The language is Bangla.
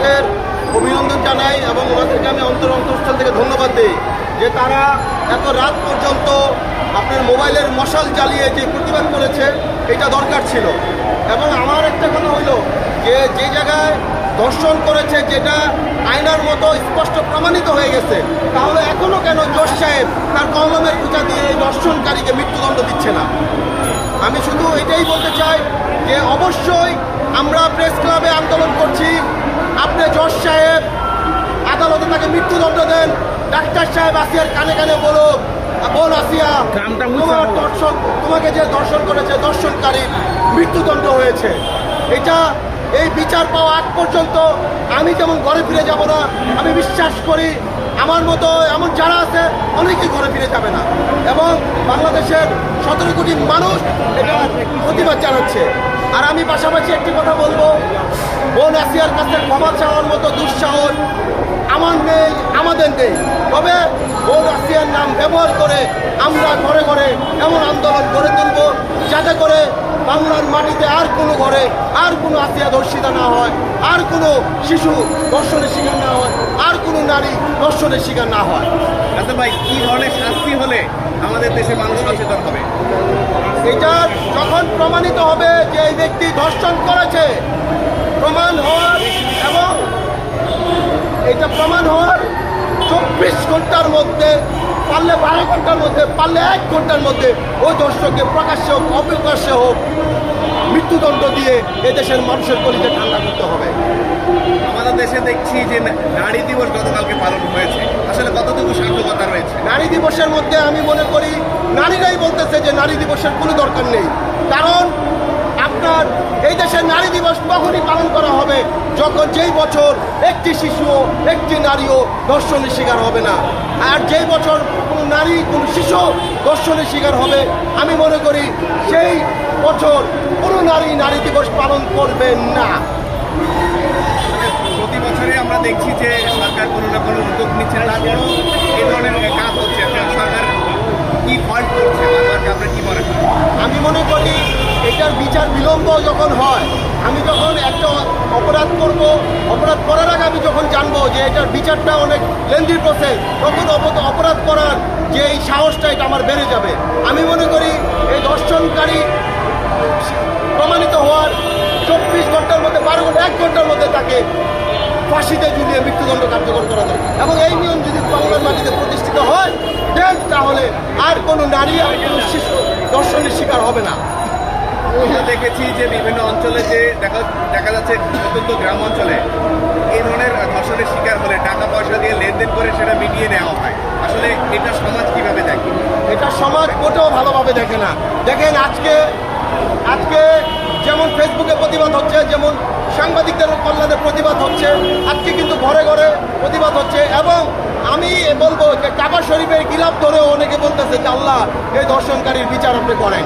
আদালতের অভিনন্দন জানাই এবং ওনাদেরকে আমি অন্তর অন্তঃস্থল থেকে ধন্যবাদ দিই যে তারা এত রাত পর্যন্ত আপনার মোবাইলের মশাল জ্বালিয়ে যে প্রতিবাদ করেছে, এটা দরকার ছিল। এবং আমার একটা কথা হইল যে যে জায়গায় দর্শন করেছে যেটা আয়নার মতো স্পষ্ট প্রমাণিত হয়ে গেছে, তাহলে এখনও কেন জোশ সাহেব তার কলমের পূজা দিয়ে এই দর্শনকারীকে মৃত্যুদণ্ড দিচ্ছে না? আমি শুধু এটাই বলতে চাই যে অবশ্যই আমরা প্রেস ক্লাবে আন্দোলন করছি। আপনি জজ সাহেব আদালতে তাকে মৃত্যুদণ্ড দেন। ডাক্তার সাহেব আসিয়ার কানে কানে বলো বল আসিয়া তোমার। দর্শন তোমাকে যে দর্শন করেছে দর্শনকারী মৃত্যুদণ্ড হয়েছে। এটা এই বিচার পাওয়া আগ পর্যন্ত আমি যেমন ঘরে ফিরে যাব না আমি বিশ্বাস করি আমার মতো এমন যারা আছে অনেকেই ঘরে ফিরে যাবে না। এবং বাংলাদেশের সতেরো কোটি মানুষ এটা প্রতিবাদ জানাচ্ছে। আর আমি পাশাপাশি একটি কথা বলব। বোন আসিয়ার কাছে ক্ষমা চাওয়ার মতো দুঃসাহস আমার নেই, আমাদের নেই। তবে বোন আসিয়ার নাম ব্যবহার করে আমরা ঘরে ঘরে এমন আন্দোলন গড়ে তুলব যাতে করে বাংলার মাটিতে আর কোনো ঘরে আর কোনো আসিয়া ধর্ষিতা না হয়, আর কোনো শিশু ধর্ষণের শিকার না হয়, আর কোনো নারী ধর্ষণের শিকার না হয়। রাসেল ভাই, কি ধরনের শাস্তি হলে আমাদের দেশে মানুষ সচেতন হবে? এটা যখন প্রমাণিত হবে যে এই ব্যক্তি ধর্ষণ করেছে, প্রমাণ হওয়ার এবং এটা প্রমাণ হওয়ার চব্বিশ ঘণ্টার মধ্যে, পারলে বারো ঘণ্টার মধ্যে, পারলে এক ঘণ্টার মধ্যে ওই দর্শককে প্রকাশ্যে হোক, অপ্রকাশ্যে হোক মৃত্যুদণ্ড দিয়ে এদেশের মানুষের গলিতে ঠান্ডা করতে হবে। আমাদের দেশে দেখছি যে নারী দিবস গতকালকে পালন হয়েছে। আসলে কতটুকু সার্থকতা রয়েছে? নারী দিবসের মধ্যে আমি মনে করি নারীরাই বলতেছে যে নারী দিবসের কোনো দরকার নেই। কারণ আপনার এই দেশের নারী দিবস তখনই পালন করা হবে। যখন যেই বছর একটি শিশুও একটি নারীও ধর্ষণের শিকার হবে না। আর যেই বছর কোনো নারী কোনো শিশু ধর্ষণের শিকার হবে আমি মনে করি সেই বছর কোনো নারী নারী দিবস পালন করবেন না। প্রতি বছরে আমরা দেখছি যে সরকার কোনো না কোনো উদ্যোগ নিচ্ছে তারপরেও এই ধরনের কাজ হচ্ছে। সরকার কি ফল্ট করছে আপনার কি মনে আমি মনে করি এটার বিচার বিলম্ব যখন হয়, আমি যখন একটা অপরাধ করব। অপরাধ করার আগে আমি যখন জানব যে এটার বিচারটা অনেক লেন্দি প্রসেস তখন অপরাধ করার যে এই সাহসটা, এটা আমার বেড়ে যাবে। আমি মনে করি এই দর্শনকারী প্রমাণিত হওয়ার চব্বিশ ঘণ্টার মধ্যে, বারো ঘণ্টা, এক ঘণ্টার মধ্যে তাকে ফাঁসিতে ঝুলিয়ে মৃত্যুদণ্ড কার্যকর করা যায়। এবং এই নিয়ম যদি বাংলার মাটিতে প্রতিষ্ঠিত হয় তাহলে আর কোনো নারী আর কোনো শিশু দর্শনের শিকার হবে না। আমরা দেখেছি যে বিভিন্ন অঞ্চলে যে দেখা দেখা যাচ্ছে অত্যন্ত গ্রাম অঞ্চলে এই ধরনের ধর্ষণের শিকার হলে টাকা পয়সা দিয়ে লেনদেন করে সেটা মিটিয়ে নেওয়া হয়। আসলে এটা সমাজ কীভাবে দেখে? এটা সমাজ মোটেও ভালোভাবে দেখে না। দেখেন আজকে আজকে যেমন ফেসবুকে প্রতিবাদ হচ্ছে, যেমন সাংবাদিকদের কল্যাণে প্রতিবাদ হচ্ছে, আজকে কিন্তু ঘরে ঘরে প্রতিবাদ হচ্ছে এবং আমি বলব যে কাবা শরীফের গিলাপ ধরেও অনেকে বলতেছে যে আল্লাহ এই দর্শনকারীর বিচার আপনি করেন।